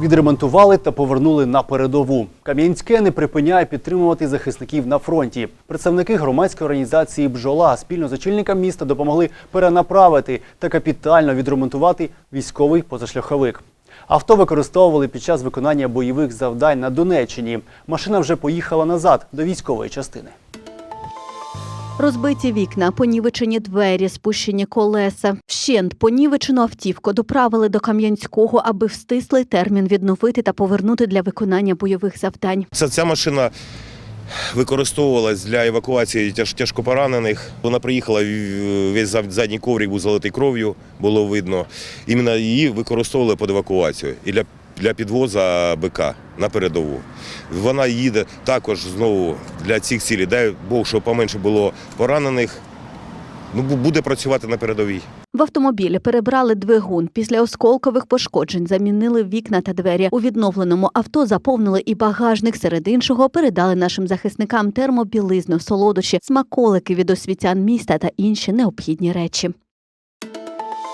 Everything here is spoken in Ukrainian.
Відремонтували та повернули на передову. Кам'янське не припиняє підтримувати захисників на фронті. Представники громадської організації Бджола спільно з очільником міста допомогли перенаправити та капітально відремонтувати військовий позашляховик. Авто використовували під час виконання бойових завдань на Донеччині. Машина вже поїхала назад до військової частини. Розбиті вікна, понівечені двері, спущені колеса. Вщент понівечену автівку доправили до Кам'янського, аби в термін відновити та повернути для виконання бойових завдань. Ця, ця машина використовувалась для евакуації тяж, тяжкопоранених. Вона приїхала, весь задній коврик був залитий кров'ю, було видно. Іменно її використовували під евакуацію і для, для підвозу БК на передову. Вона їде також знову для цих цілей. Дай Бог, щоб поменше було поранених. Ну, буде працювати на передовій. В автомобілі перебрали двигун. Після осколкових пошкоджень замінили вікна та двері. У відновленому авто заповнили і багажник. Серед іншого передали нашим захисникам термобілизну, солодощі, смаколики від освітян міста та інші необхідні речі.